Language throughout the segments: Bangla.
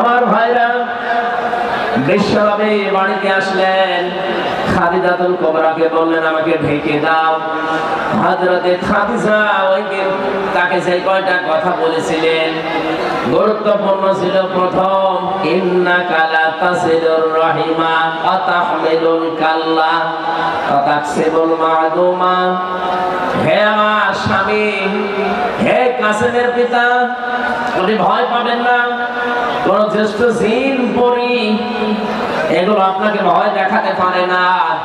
আমার ভাইরা, বিশ্বনবী বাড়িতে আসলেন। খাদিজাতুল কোবরাকে বললেন, আমাকে ঢেকে দাও। হযরতে খাদিজা ওই তাকে সেই কয়টা কথা বলেছিলেন, গুরুত্বপূর্ণ ছিল প্রথম ইন্না কালা তাসিলুর রহিমা আতাহমিলুল কাল্লা। আতাকসিবুল মাদুমা, হে আমার স্বামী, হে কাসেমের পিতা আপনি ভয় পাবেন না। কোন জ্যেষ্ঠ জিন, পরি, এগুলো আপনাকে ভয় দেখাতে পারে না,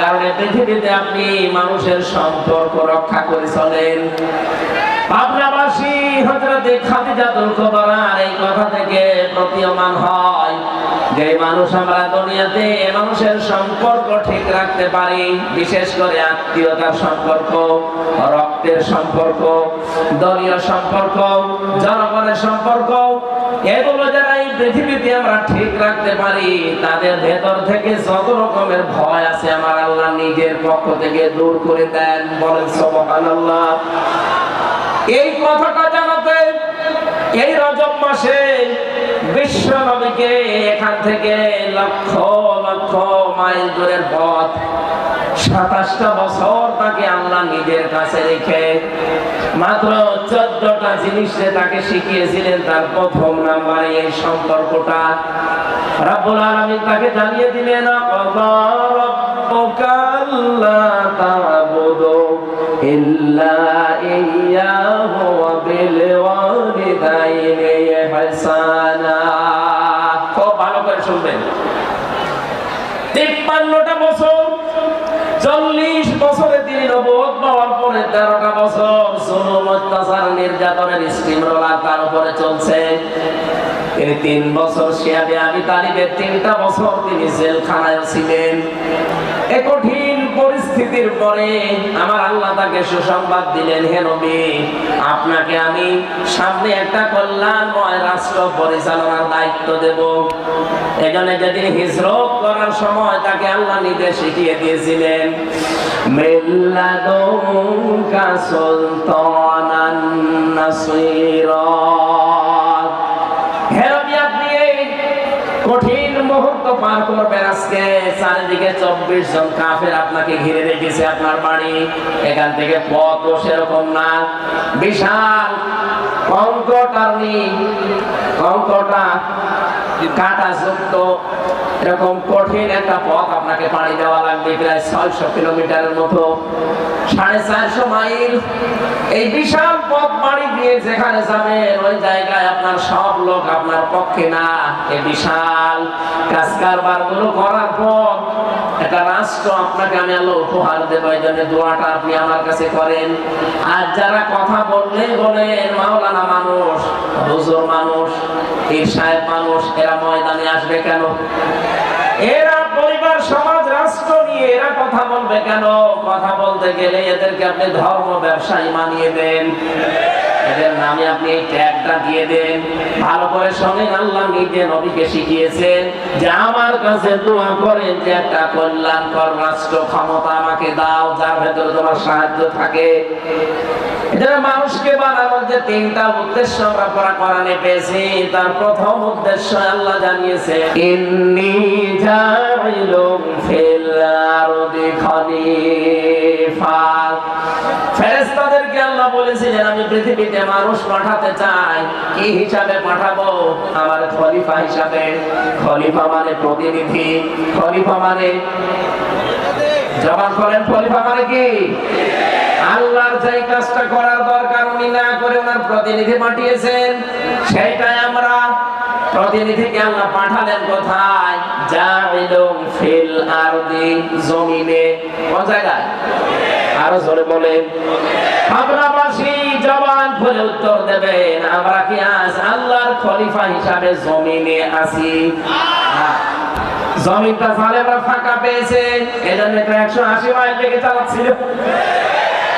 কারণ পৃথিবীতে আপনি মানুষের সম্পর্ক রক্ষা করে চলেন। যে মানুষ আমরা দুনিয়াতে মানুষের সম্পর্ক ঠিক রাখতে পারি, বিশেষ করে আত্মীয়তার সম্পর্ক, রক্তের সম্পর্ক, দলীয় সম্পর্ক, জনগণের সম্পর্ক, এগুলো যারা পৃথিবীতে আমরা ঠিক রাখতে পারি, তাদের ভেতর থেকে যত রকমের ভয় আছে আমার আল্লাহ নিজের পক্ষ থেকে দূর করে দেন। বলেন, সুবহানাল্লাহ। এই কথাটা জানাতে এই রজব মাসে বিশ্ব নবীকে এখান থেকে লক্ষ লক্ষ মাইল দূরের পথ সাতাশটা বছর তাকে আল্লাহ নিজের কাছে রেখে মাত্র চোদ্দটা জিনিসে তাকে শিখিয়েছিলেন তার প্রথম নাম্বারে এই সম্পর্কটা। রাব্বুল আলামিন তাকে জানিয়ে দিলেন ইল্লা ইয়্যাহু ওয়া বিল বছর জুলুম অত্যাচার নির্যাতনের স্টিম রোলার তার উপরে চলছে। তিনি তিন বছর শিয়াবে আমি তালিবের তিনটা বছর তিনি জেলখানায় ছিলেন। এ কঠিন পরিস্থিতির পরে আমার আল্লাহ তাকে সুসংবাদ দিলেন, হে নবী, আপনাকে আমি সামনে একটা কল্যাণময় রাষ্ট্র পরিচালনার দায়িত্ব দেব। এখানে যেদিন হিজরত করার সময় তাকে আল্লাহ নিজে শিখিয়ে দিয়েছিলেন মিল্লাদুকা সুলতানান মুহূর্ত পার করবেন আজকে। চারিদিকে চব্বিশ জন কাফের আপনাকে ঘিরে রেখেছে আপনার বাড়ি। এখান থেকে পথও সেরকম না। বিশাল কঙ্কটারণী কঙ্কটা সাড়ে চারশো মাইল। এই বিশাল পথ পাড়ি দিয়ে যেখানে যাবেন, ওই জায়গায় আপনার সব লোক আপনার পক্ষে না। এই বিশাল কাজ কারবারগুলো করার পর একটা রাষ্ট্র আপনাকে আমি আলো উপহার দেবো এই জন্য দোয়াটা আপনি আমার কাছে করেন। আর যারা কথা বলেন, মাওলানা মানুষ, হুজুর মানুষ সাহেব মানুষ, এরা ময়দানে আসবে কেন? এরা পরিবার, সমাজ, রাষ্ট্র নিয়ে এরা কথা বলবে কেন? কথা বলতে গেলে এদেরকে আপনি ধর্ম, ব্যবসায়ী মানিয়ে দেন। এদের নামে আপনি এই ট্যাগটা দিয়ে দেন। ভালো করে শোনেন, আল্লাহ নিজে নবীকে শিখিয়েছেন যে আমার কাছে দোয়া করেন যে একটা কল্যাণকর রাষ্ট্র ক্ষমতা আমাকে দাও, যার ভেতরে তোমার সাহায্য থাকে। এজন্য মানুষকে বানানোর যে তিনটা উদ্দেশ্য আমরা পড়া কোরআনে পেয়েছি। তার প্রথম উদ্দেশ্য আল্লাহ জানিয়েছে, ইন্নি জাইলুম ফিল আরদি খলিফা। ফেরেশতাদেরকে আল্লাহ বলেছিলেন, আমি পৃথিবীতে মানুষ পাঠাতে চাই। কি হিসাবে পাঠাবো? আমার খলিফা হিসাবে। খলিফা মানে প্রতিনিধি। খলিফা মানে জবান করেন, খলিফা মানে কি? আল্লাহর যেই কাজটা করার দরকার উনি না করে ওনার প্রতিনিধি পাঠিয়েছেন, সেটাই আমরা প্রতিনিধিকে আল্লাহ পাঠালেন কোথায়? জাইলুম ফিল আরদি, জমিনে। কোন জায়গায়? আরও জোরে বলেন। হাবরাবাসী জবান খুলে উত্তর দেবেন, আমরা কি আজ আল্লাহর খলিফা হিসাবে জমিনে আছি। জমিনটা জালেমরা ফাঁকা পেয়েছে, এজন্য একশো আশি মাইল থেকে চালাচ্ছিল।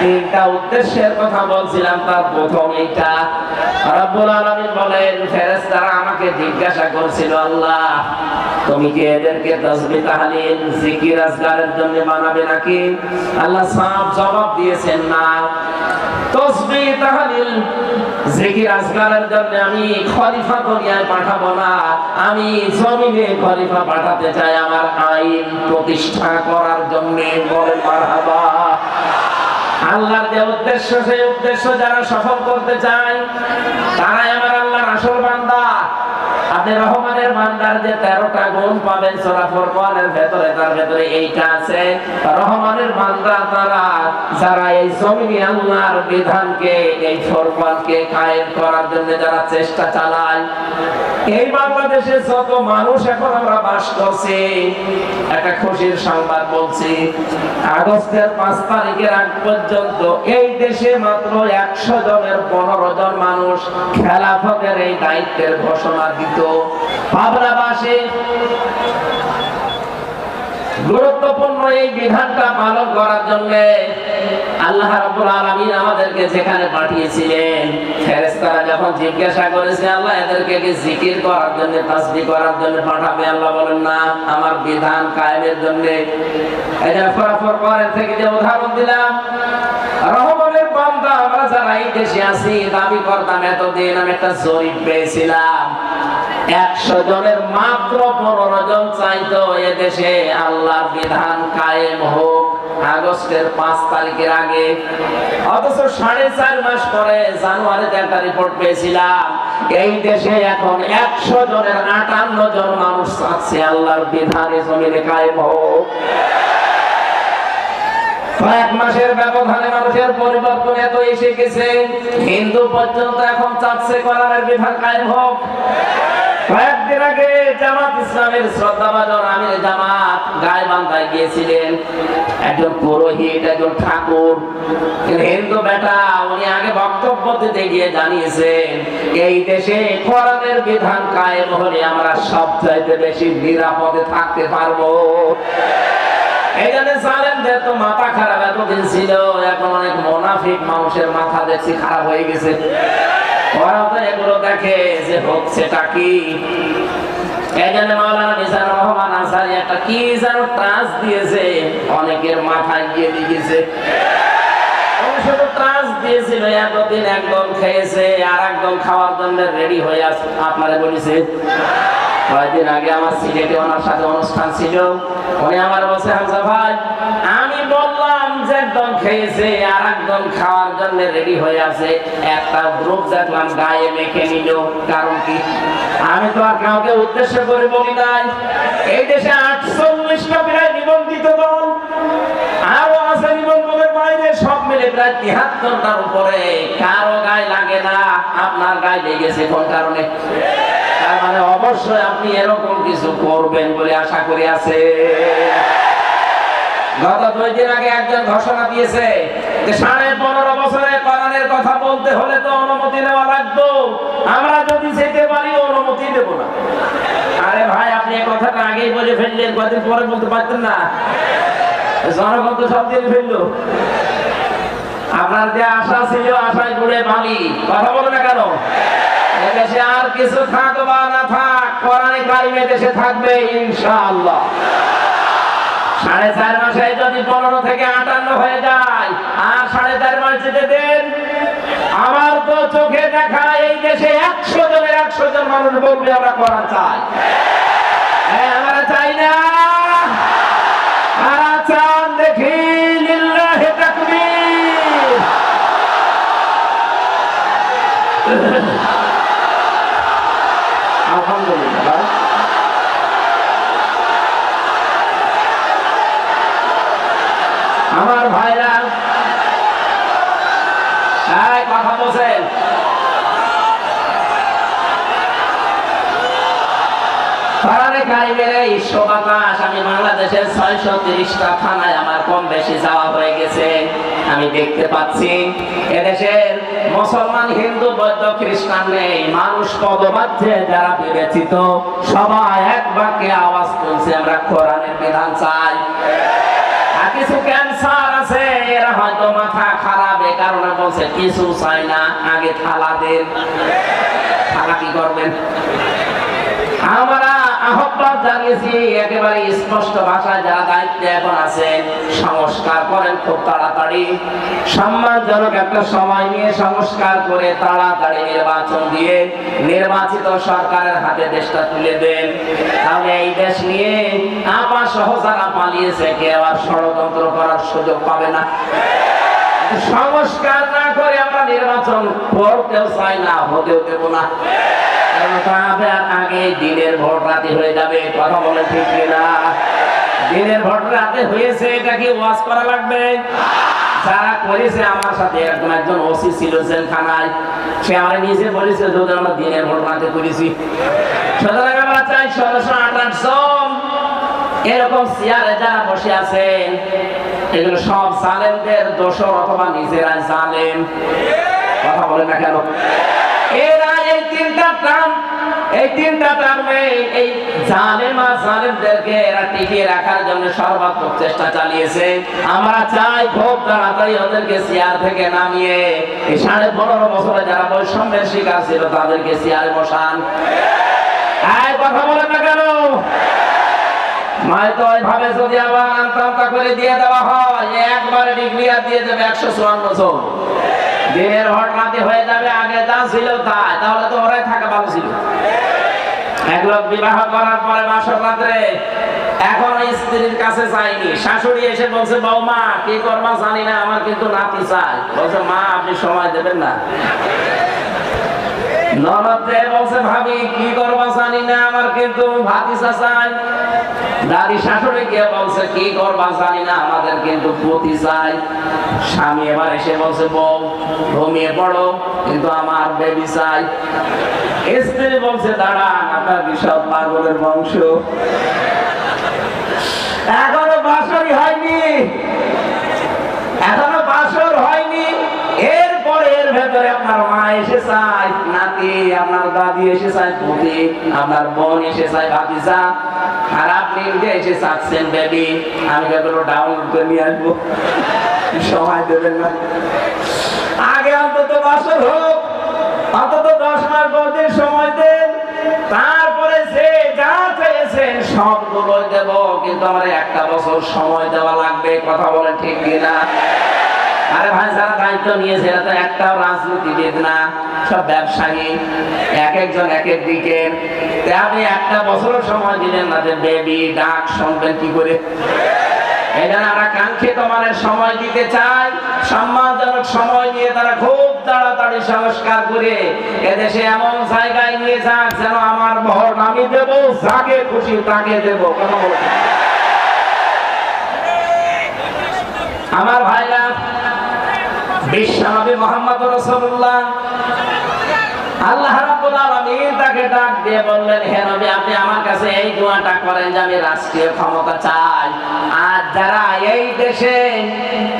তিনটা উদ্দেশ্যের কথা বলছিলাম, তার প্রথম এইটা। রব্বুল বলেন আমাকে জিজ্ঞাসা আল্লাহ, তুমি কি এদেরকে জিকির জন্য বানাবে নাকি? আল্লাহ জবাব দিয়েছেন, না। জিকির জন্য আমি খলিফা দুনিয়ায় পাঠাবো না। আমি জমিনে খলিফা পাঠাতে চাই আমার আইন প্রতিষ্ঠা করার জন্য, বলেন, মারহাবা। আল্লাহর যে উদ্দেশ্য সেই উদ্দেশ্য যারা সফল করতে চায় তারাই আমার আল্লাহর আসল বান্দা আপনি রহমানের বান্দার যে তেরোটা গুণ পাবেন ভেতরে, তার ভেতরে এইটা আছে। রহমানের তারা, যারা এই আল্লাহর বিধানকে, এই কায়েম করার জন্য যারা চেষ্টা চালায়, এই বাংলাদেশে যত মানুষ এখন আমরা বাস করছি, একটা খুশির সংবাদ বলছি, আগস্টের পাঁচ তারিখের আগ পর্যন্ত এই দেশে মাত্র একশো জনের পনেরো জন মানুষ খেলাফতের এই দায়িত্বের ঘোষণা দিত। পাবনাবাসী গুরুত্বপূর্ণ এই বিধানটা পালন করার জন্য আল্লাহ রাব্বুল আলামিন আমাদেরকে যেখানে পাঠিয়েছিলেন, ফেরেশতারা যখন জিজ্ঞাসা করেছে, আল্লাহ, এদেরকে কি জিকির করার জন্য তাসবিহ করার জন্য পাঠাবে? আল্লাহ বলেন, না, আমার বিধান কায়েমের জন্য। যে ফরাফর পরের থেকে যে উদাহরণ দিলাম রহমানের বান্দা, আমরা যারা এই দেশে আছি, দাবি করতাম, এতদিন আমি একটা জরিপ পেয়েছিলাম। একশো জনের মাত্র পনেরো জন চাইতো এদেশে আল্লাহর বিধান কায়েম হোক আগস্টের পাঁচ তারিখের আগে। অথচ সাড়ে চার মাস পরে জানুয়ারিতে একটা রিপোর্ট পেয়েছিলাম, এই দেশে এখন একশো জনের আটান্ন জন মানুষ চাচ্ছে আল্লাহর বিধানে জমিনে কায়েম হোক। কয়েক মাসের ব্যবধানে মানুষের পরিবর্তন এত এসে গেছে, হিন্দু পর্যন্ত এখন চাচ্ছে কোরআনের বিধান কায়েম হোক। কয়েকদিন আগে জামাত ইসলামের জামাত গায়ে বান্ধায় গিয়েছিলেন। একজন পুরোহিত, একজন ঠাকুর হিন্দু বেটা, উনি আগে বক্তব্য দিতে গিয়ে জানিয়েছেন, এই দেশে কোরআনের বিধান কায়েম হলে আমরা সব চাইতে বেশি নিরাপদে থাকতে পারব। মাথা খারাপ এতদিন ছিল, এখন অনেক মোনাফিক মানুষের মাথা দেখছি খারাপ হয়ে গেছে। অনেকের মাথায় গিয়ে দিয়েছে একদম খেয়েছে, আর একদম খাওয়ার জন্য রেডি হয়ে আস আপনারা বলেছে। কয়েকদিন আগে আমার সিলেটে ওনার সাথে অনুষ্ঠান ছিল। উনি আমার বসে হামসা ভাই, আমি যে একদম খেয়েছে আর একদম খাওয়ার জন্য রেডি হয়ে আছে। একটা গ্রুপ দেখলাম, গায়ে মেখে নিল। কারণ কি? আমি তো আর কাউকে উদ্দেশ্য করে বলি নাই। এই দেশে আটচল্লিশটা প্রায় নিবন্ধিত দল। আরও আছে নিবন্ধনের বাইরে, সব মিলে প্রায় তিহাত্তরটার উপরে। কারও গায়ে লাগে না, আপনার গায়ে লেগেছে কোন কারণে? তার মানে অবশ্যই আপনি এরকম কিছু করবেন বলে আশা করি আছে। গত দুই দিন আগে একজন ঘোষণা দিয়েছে যে সাড়ে পনেরো বছরে কোরআনের কথা বলতে হলে তো অনুমতি নেওয়া লাগবে। আমরা যদি যেতে পারি, অনুমতি দেব না। আরে ভাই, আপনি এই কথাটা আগেই বলে ফেললেন, কদিন পরে বলতে পারতেন না। জনগণ তো সব দিন ফেলল। আপনার যে আশা ছিল, আশায় ঘুরে বালি। কথা বলে না কেন? এদেশে আর কিছু থাক বা না থাক, কোরআনে কারিমে দেশে থাকবে ইনশাআল্লাহ। সাড়ে চার মাসে যদি পনেরো থেকে আটান্ন হয়ে যায়, আর সাড়ে চার মাস যেতে দেন, আমার তো চোখে দেখা এই দেশে একশো জনের একশো জন মানুষ বলবে, আমরা করা চাই। হ্যাঁ আমরা চাই না। আমার ভাইরা। কথা বলছেন? আমি আমি দেখতে পাচ্ছি, এদেশের মুসলমান, হিন্দু, বৌদ্ধ, খ্রিস্টান নেই। মানুষ পদবাধ্যে যারা বিবেচিত, সবাই এক বাক্যে আওয়াজ তুলছে, আমরা কোরআনের বিধান চাই। কিছু ক্যান্সার আছে, এর হয়তো মাথা খারাপ এ কারণে বলছে কিছু চাই না। আগে থালা দেন থালা কি করবেন? আমরা আহ্বান জানিয়েছি, একেবারে স্পষ্ট ভাষায় যারা দায়িত্বে এখন আছেন সংস্কার করেন খুব তাড়াতাড়ি। সম্মানজনক একটা সময় নিয়ে সংস্কার করে তাড়াতাড়ি নির্বাচন দিয়ে নির্বাচিত সরকারের হাতে দেশটা তুলে দেন। তাহলে এই দেশ নিয়ে আপা সহ যারা পালিয়েছে, কেউ আর ষড়যন্ত্র করার সুযোগ পাবে না। সংস্কার না করে আমরা নির্বাচন করতেও চাই না, হতেও দেব না। আগে দিনের ভোট রাতে হয়ে যাবে, কথা বলে ঠিক কিনা? দিনের ভোট রাতে হয়েছে, এটা কি ওয়াজ করা লাগবে? এরকম চেয়ারে যারা বসে আছেন, এগুলো সব জালেমদের দোষর অথবা নিজেরা জালেম। কথা বলে না কেন? এরা এই তিনটা টার্ম এই তিনটা টার্মে এই জালেম আর জালেমদেরকে এরা টিকিয়ে রাখার জন্য সর্বাত্মক চেষ্টা চালিয়েছে। আমরা চাই খুব তাড়াতাড়ি ওদেরকে চেয়ার থেকে নামিয়ে এই সাড়ে পনেরো বছরে যারা বৈষম্যের শিকার ছিল, তাদেরকে চেয়ারে বসান। এই কথা বলেন না কেন? একবারে ডিগ্রি আর দিয়ে দেবে একশো চুয়ান্ন জন। ঘটনাতে হয়ে যাবে, আগে যা ছিল তাই। তাহলে তো ওরাই থাকা ভালো ছিল। এক লোক বিবাহ করার পরে বাসর রাত্রে এখন স্ত্রীর কাছে যায়নি। শাশুড়ি এসে বলছে, বৌমা, কি করবা জানি না, আমার কিন্তু নাতি চাই। বলছে, মা, আপনি সময় দেবেন না। ননদ যে বলছে, ভাবি, কি করবা জানি না আমার, কিন্তু ভাতিসা চাই দাদি শাশুড়ি গিয়ে বলছে, কি করবা জানি না, আমাদের কিন্তু পতি চাই। স্বামী এবার এসে বলছে, বউ, ঘুমিয়ে পড়ো, কিন্তু আমার বেবি চাই। স্ত্রী বলছে দাঁড়ান আপনার বিশাল পাগলের বংশ? এখনও বাসরই হয়নি। এখনও বাসর হয়নি। ভেতরে আপনার মা এসে নাতি, আপনার দাদি এসে পুতি আপনার বোন এসে ভাতিজা, আর আপনি এসে চাচ্ছেন, বেবি, আমি এগুলো ডাউনলোড করে নিয়ে আসব। সময় দেবেন না। আগে অন্তত বাসর হোক, অন্তত দশ মাস পর্যন্ত সময় দেন। তারপরে যে যা চেয়েছেন সবগুলো দেব, কিন্তু আমার একটা বছর সময় দেওয়া লাগবে, কথা বলে ঠিক কিনা? আরে ভাই, যারা দায়িত্ব নিয়েছে, এরা তো একটাও রাজনীতিবিদ না। সব ব্যবসায়ী, এক একজন এক এক দিকে আপনি একটা বছর সময় দিলেন না যে বেবি ডাক শুনবেন কি করে? কাঙ্ক্ষিত মানের সময় দিতে চাই, সম্মানজনক সময় নিয়ে তারা খুব তাড়াতাড়ি সংস্কার করে এদেশে এমন জায়গায় নিয়ে যাক যেন আমার ভোট আমি দেবো, যাকে খুশি তাকে দেবো। আমার ভাইরা বিশ্বনবী মোহাম্মদ রাসূলুল্লাহ। আল্লাহ রাব্বুল আলামিন তাকে ডাক দিয়ে বললেন, হে নবী, আপনি আমার কাছে এই দোয়াটা করেন যে আমি রাষ্ট্রীয় ক্ষমতা চাই। আর যারা এই দেশে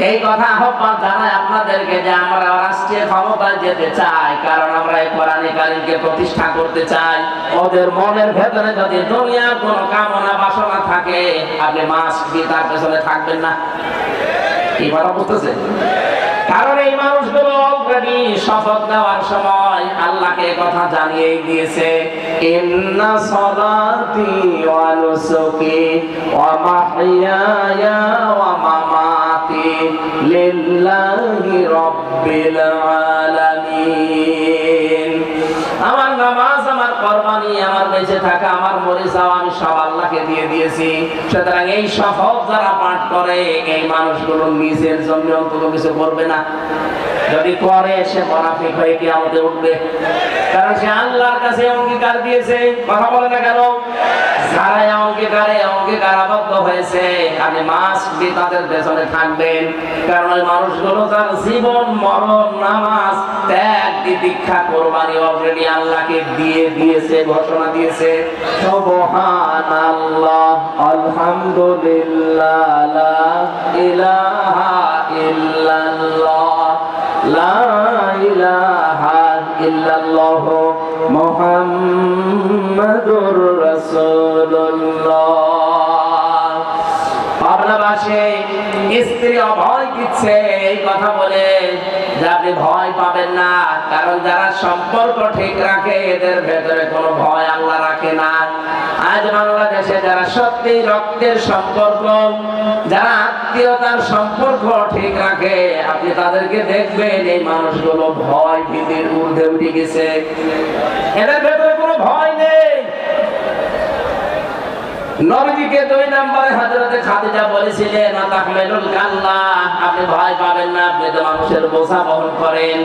এই কথা আহ্বান জানায় আপনাদেরকে যে আমরা রাষ্ট্রীয় ক্ষমতায় যেতে চাই, কারণ আমরা এই কোরআনে কারিমকে প্রতিষ্ঠা করতে চাই। ওদের মনের ভেতরে যদি দুনিয়ার কোনো কামনা বাসনা থাকে, আপনি মাস দিয়ে তার পেছনে থাকবেন না। কি কথা বুঝতেছে কারণ এই মানুষগুলো অলরেডি শপথ নেওয়ার সময় আল্লাহকে কথা জানিয়ে দিয়েছে, ইন্না সালাতি ওয়া নুসুকি ওয়া মাহইয়ায়া ওয়া মামাতি লিল্লাহি রাব্বিল আলামিন। আমার নামাজ, আমার কোরবানি, আমার বেঁচে থাকা আমার মরে যাওয়া আমি সব আল্লাহকে দিয়ে দিয়েছি। সুতরাং এই শপথ যারা পাঠ করে, এই মানুষগুলো নিজের জন্য অন্তত কিছু করবে না। যদি করে, সে মনাফিক হয়ে কি আমাদের উঠবে। কারণ সে আল্লাহর কাছে অঙ্গীকার দিয়েছে। কথা বলে না কেন? যারা অঙ্গীকারে, অঙ্গীকারাবদ্ধ হয়েছে মাস দিয়ে তাদের পেছনে থাকবেন কারণ ওই মানুষগুলো তার জীবন, মরণ, নামাজ ত্যাগ দীক্ষা কোরবানি অলরেডি আল্লাহকে দিয়ে দিয়েছে, ঘোষণা সুবহানাল্লাহ আলহামদুলিল্লাহ লা ইলাহা ইল্লাল্লাহ লা ইলাহা ইল্লাল্লাহ স্ত্রী অভয় দিচ্ছে এই কথা বলে আপনি ভয় পাবেন না, কারণ যারা সম্পর্ক ঠিক রাখে, এদের ভেতরে কোনো ভয় আল্লাহ রাখে না। আজ বাংলাদেশে যারা সত্যি রক্তের সম্পর্ক, যারা আত্মীয়তার সম্পর্ক ঠিক রাখে, আপনি তাদেরকে দেখবেন এই মানুষগুলো ভয় ভীতির ঊর্ধ্বে উঠে গেছে। এদের ভেতরে কোনো ভয় নবীজিকে দুই নম্বরে হযরতে খাদিজা বলেছিলেন তাহমিলুল কাল্লা আপনি ভয় পাবেন না, আপনি তো মানুষের বোঝা বহন করেন।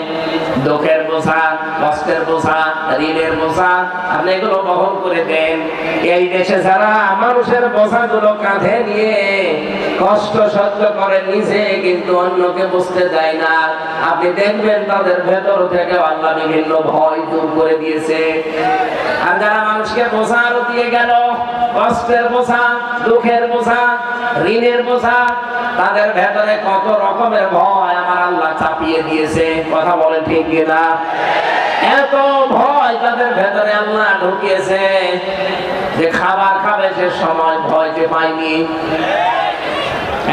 দুঃখের বোঝা, কষ্টের বোঝা, ঋণের বোঝা, আপনি এগুলো বহন করে দেন। এই দেশে যারা মানুষের বোঝাগুলো কাঁধে নিয়ে কষ্ট সহ্য করে নিজে, কিন্তু অন্যকে বুঝতে দেয় না। আপনি দেখবেন তাদের ভেতর থেকে আল্লাহ বিভিন্ন ভয় দূর করে দিয়েছে। আর যারা মানুষকে বোঝা দিয়ে গেল, কষ্টের বোঝা, দুঃখের বোঝা, ঋণের বোঝা, তাদের ভেতরে কত রকমের ভয় আমার আল্লাহ চাপিয়ে দিয়েছে। কথা বলে ঠিক কিনা? এত ভয় তাদের ভেতরে আল্লাহ ঢুকিয়েছে যে খাবার খাবে সে সময় ভয় ভয়কে পায়নি।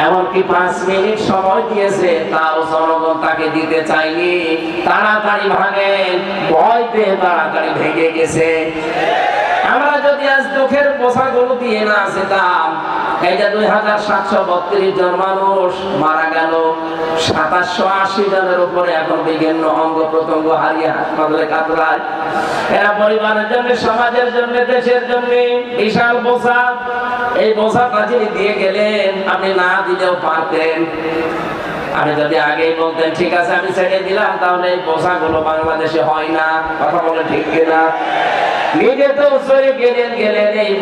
এমনকি পাঁচ মিনিট সময় দিয়েছে, তাও জনগণ তাকে দিতে চাইনি তাড়াতাড়ি ভাঙে ভয় পেয়ে তাড়াতাড়ি ভেঙে গেছে। আমরা যদি আজ দুঃখের বোঝাগুলো দিয়ে না যেতাম দুই হাজার সাতশো বত্রিশ জন মানুষ মারা গেল, সাতাশশো আশি জনের উপরে এখন বিভিন্ন অঙ্গ প্রত্যঙ্গ হারিয়ে হাসপাতালে কাতরায়। এরা পরিবারের জন্য, সমাজের জন্য, দেশের জন্য বিশাল বোঝা এই দিয়ে গেলেন, আপনি না দিলেও পারতেন। আমি যদি আগেই বলতেন, ঠিক আছে, আমি ছেড়ে দিলাম, তাহলে এই বোঝাগুলো বাংলাদেশে হয় না। কথা বলে ঠিক কিনা? নিজে তো এই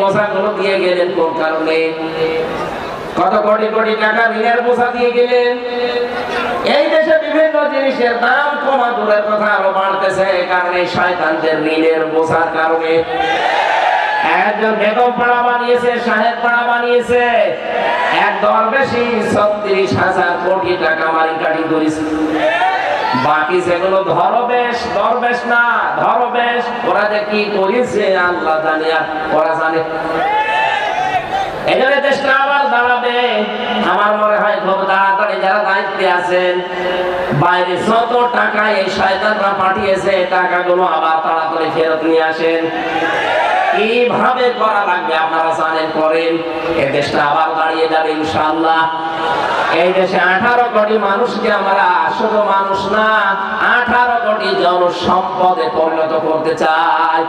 গেলেন কারণে? কত কোটি কোটি টাকা দিয়ে গেলেন? এই দেশে বিভিন্ন জিনিসের দাম কমা এই শয়তানদের ঋণের বোঝার কারণে। একজন বেগম পাড়া বানিয়েছে সাহেব পাড়া বানিয়েছে। এক দরবেশি ছত্রিশ হাজার কোটি টাকা মারিকাটি করেছে। বাকি যেগুলো ধরবেশ দরবেশ না, ধরবেশ। ওরা যে কি করেছে, আল্লাহ জানে, আর ওরা জানে। এখানে দেশটা আবার দাঁড়াবে আমার মনে হয় খুব তাড়াতাড়ি যারা দায়িত্বে আছেন, বাইরে যত টাকা এই শয়তানরা পাঠিয়েছে, টাকাগুলো আবার তাড়াতাড়ি ফেরত নিয়ে আসেন। কীভাবে করা লাগবে, আপনারা জানেন, করেন। এ দেশটা আবার দাঁড়িয়ে যাবে, ইনশাআল্লাহ। এই দেশে আঠারো কোটি মানুষকে আমরা শুধু মানুষ না, আঠারো কোটি জনসম্পদে পরিণত করতে চাই।